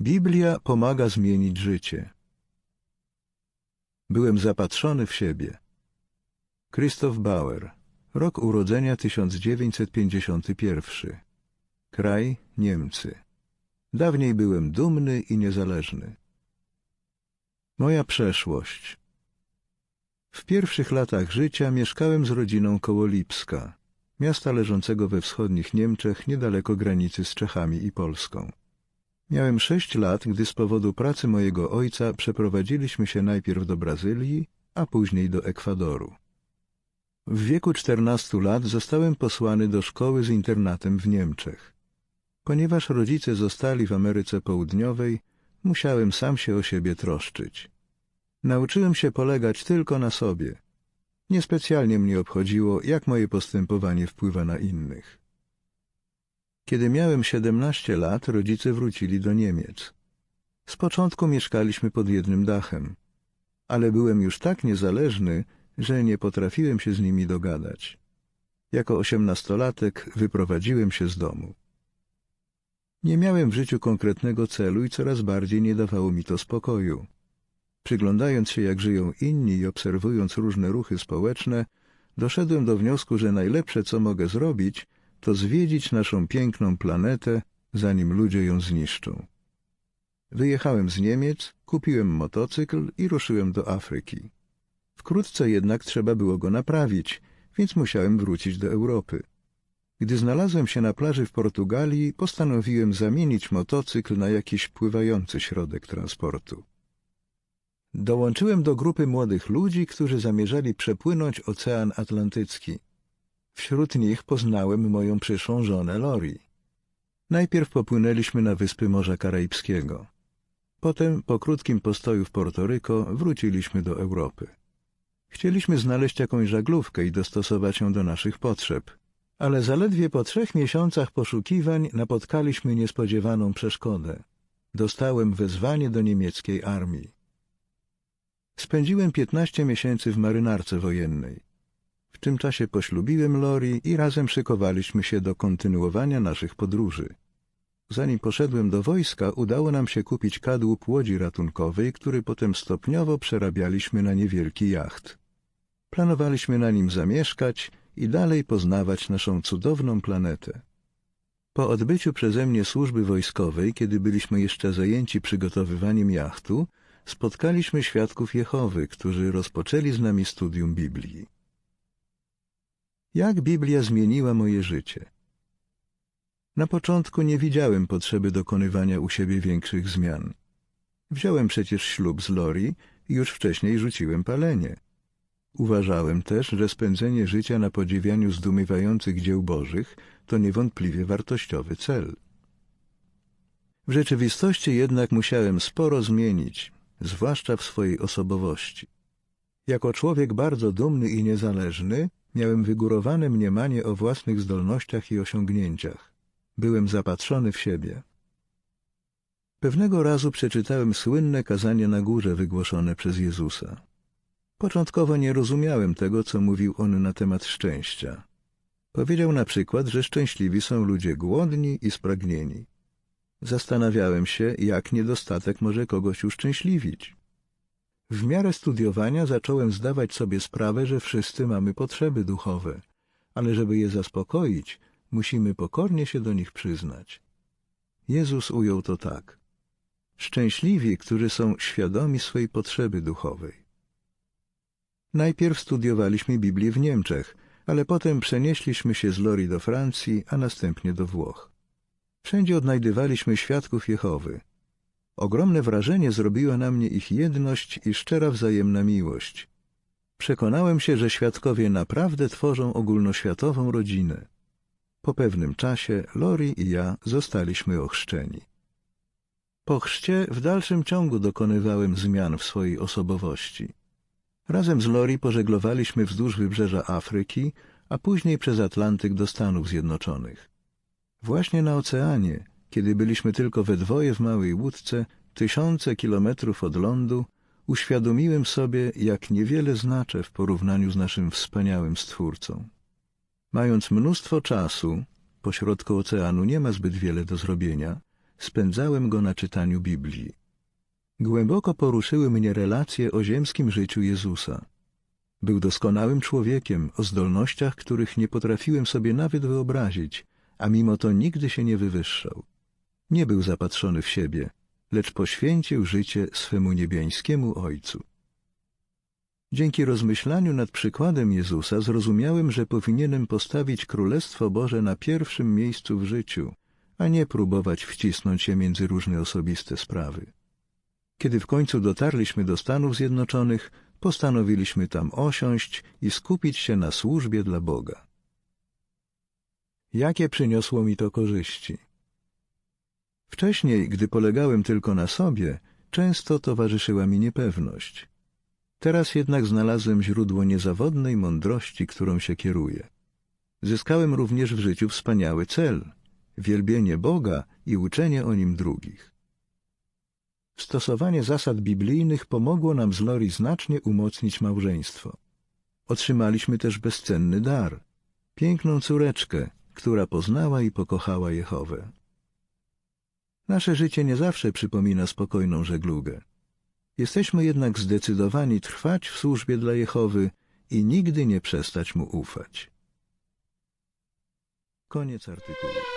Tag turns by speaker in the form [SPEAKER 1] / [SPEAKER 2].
[SPEAKER 1] Biblia pomaga zmienić życie. Byłem zapatrzony w siebie. Christoph Bauer. Rok urodzenia 1951. Kraj Niemcy. Dawniej byłem dumny i niezależny. Moja przeszłość. W pierwszych latach życia mieszkałem z rodziną koło Lipska, miasta leżącego we wschodnich Niemczech niedaleko granicy z Czechami i Polską. Miałem sześć lat, gdy z powodu pracy mojego ojca przeprowadziliśmy się najpierw do Brazylii, a później do Ekwadoru. W wieku czternastu lat zostałem posłany do szkoły z internatem w Niemczech. Ponieważ rodzice zostali w Ameryce Południowej, musiałem sam się o siebie troszczyć. Nauczyłem się polegać tylko na sobie. Niespecjalnie mnie obchodziło, jak moje postępowanie wpływa na innych. Kiedy miałem siedemnaście lat, rodzice wrócili do Niemiec. Z początku mieszkaliśmy pod jednym dachem, ale byłem już tak niezależny, że nie potrafiłem się z nimi dogadać. Jako osiemnastolatek wyprowadziłem się z domu. Nie miałem w życiu konkretnego celu i coraz bardziej nie dawało mi to spokoju. Przyglądając się, jak żyją inni i obserwując różne ruchy społeczne, doszedłem do wniosku, że najlepsze, co mogę zrobić, to zwiedzić naszą piękną planetę, zanim ludzie ją zniszczą. Wyjechałem z Niemiec, kupiłem motocykl i ruszyłem do Afryki. Wkrótce jednak trzeba było go naprawić, więc musiałem wrócić do Europy. Gdy znalazłem się na plaży w Portugalii, postanowiłem zamienić motocykl na jakiś pływający środek transportu. Dołączyłem do grupy młodych ludzi, którzy zamierzali przepłynąć Ocean Atlantycki. Wśród nich poznałem moją przyszłą żonę Lori. Najpierw popłynęliśmy na wyspy Morza Karaibskiego. Potem, po krótkim postoju w Portoryko, wróciliśmy do Europy. Chcieliśmy znaleźć jakąś żaglówkę i dostosować ją do naszych potrzeb. Ale zaledwie po trzech miesiącach poszukiwań napotkaliśmy niespodziewaną przeszkodę. Dostałem wezwanie do niemieckiej armii. Spędziłem piętnaście miesięcy w marynarce wojennej. Tym czasie poślubiłem Lori i razem szykowaliśmy się do kontynuowania naszych podróży. Zanim poszedłem do wojska, udało nam się kupić kadłub łodzi ratunkowej, który potem stopniowo przerabialiśmy na niewielki jacht. Planowaliśmy na nim zamieszkać i dalej poznawać naszą cudowną planetę. Po odbyciu przeze mnie służby wojskowej, kiedy byliśmy jeszcze zajęci przygotowywaniem jachtu, spotkaliśmy świadków Jehowy, którzy rozpoczęli z nami studium Biblii. Jak Biblia zmieniła moje życie? Na początku nie widziałem potrzeby dokonywania u siebie większych zmian. Wziąłem przecież ślub z Lori i już wcześniej rzuciłem palenie. Uważałem też, że spędzenie życia na podziwianiu zdumiewających dzieł bożych to niewątpliwie wartościowy cel. W rzeczywistości jednak musiałem sporo zmienić, zwłaszcza w swojej osobowości. Jako człowiek bardzo dumny i niezależny, miałem wygórowane mniemanie o własnych zdolnościach i osiągnięciach. Byłem zapatrzony w siebie. Pewnego razu przeczytałem słynne kazanie na górze wygłoszone przez Jezusa. Początkowo nie rozumiałem tego, co mówił on na temat szczęścia. Powiedział na przykład, że szczęśliwi są ludzie głodni i spragnieni. Zastanawiałem się, jak niedostatek może kogoś uszczęśliwić. W miarę studiowania zacząłem zdawać sobie sprawę, że wszyscy mamy potrzeby duchowe, ale żeby je zaspokoić, musimy pokornie się do nich przyznać. Jezus ujął to tak. Szczęśliwi, którzy są świadomi swej potrzeby duchowej. Najpierw studiowaliśmy Biblię w Niemczech, ale potem przenieśliśmy się z Lori do Francji, a następnie do Włoch. Wszędzie odnajdywaliśmy świadków Jehowy. Ogromne wrażenie zrobiła na mnie ich jedność i szczera wzajemna miłość. Przekonałem się, że świadkowie naprawdę tworzą ogólnoświatową rodzinę. Po pewnym czasie Lori i ja zostaliśmy ochrzczeni. Po chrzcie w dalszym ciągu dokonywałem zmian w swojej osobowości. Razem z Lori pożeglowaliśmy wzdłuż wybrzeża Afryki, a później przez Atlantyk do Stanów Zjednoczonych. Właśnie na oceanie, kiedy byliśmy tylko we dwoje w małej łódce, tysiące kilometrów od lądu, uświadomiłem sobie, jak niewiele znaczę w porównaniu z naszym wspaniałym Stwórcą. Mając mnóstwo czasu, pośrodku oceanu nie ma zbyt wiele do zrobienia, spędzałem go na czytaniu Biblii. Głęboko poruszyły mnie relacje o ziemskim życiu Jezusa. Był doskonałym człowiekiem o zdolnościach, których nie potrafiłem sobie nawet wyobrazić, a mimo to nigdy się nie wywyższał. Nie był zapatrzony w siebie, lecz poświęcił życie swemu niebiańskiemu Ojcu. Dzięki rozmyślaniu nad przykładem Jezusa zrozumiałem, że powinienem postawić Królestwo Boże na pierwszym miejscu w życiu, a nie próbować wcisnąć się między różne osobiste sprawy. Kiedy w końcu dotarliśmy do Stanów Zjednoczonych, postanowiliśmy tam osiąść i skupić się na służbie dla Boga. Jakie przyniosło mi to korzyści? Wcześniej, gdy polegałem tylko na sobie, często towarzyszyła mi niepewność. Teraz jednak znalazłem źródło niezawodnej mądrości, którą się kieruję. Zyskałem również w życiu wspaniały cel – wielbienie Boga i uczenie o Nim drugich. Stosowanie zasad biblijnych pomogło nam z Lori znacznie umocnić małżeństwo. Otrzymaliśmy też bezcenny dar – piękną córeczkę, która poznała i pokochała Jehowę. Nasze życie nie zawsze przypomina spokojną żeglugę. Jesteśmy jednak zdecydowani trwać w służbie dla Jehowy i nigdy nie przestać mu ufać. Koniec artykułu.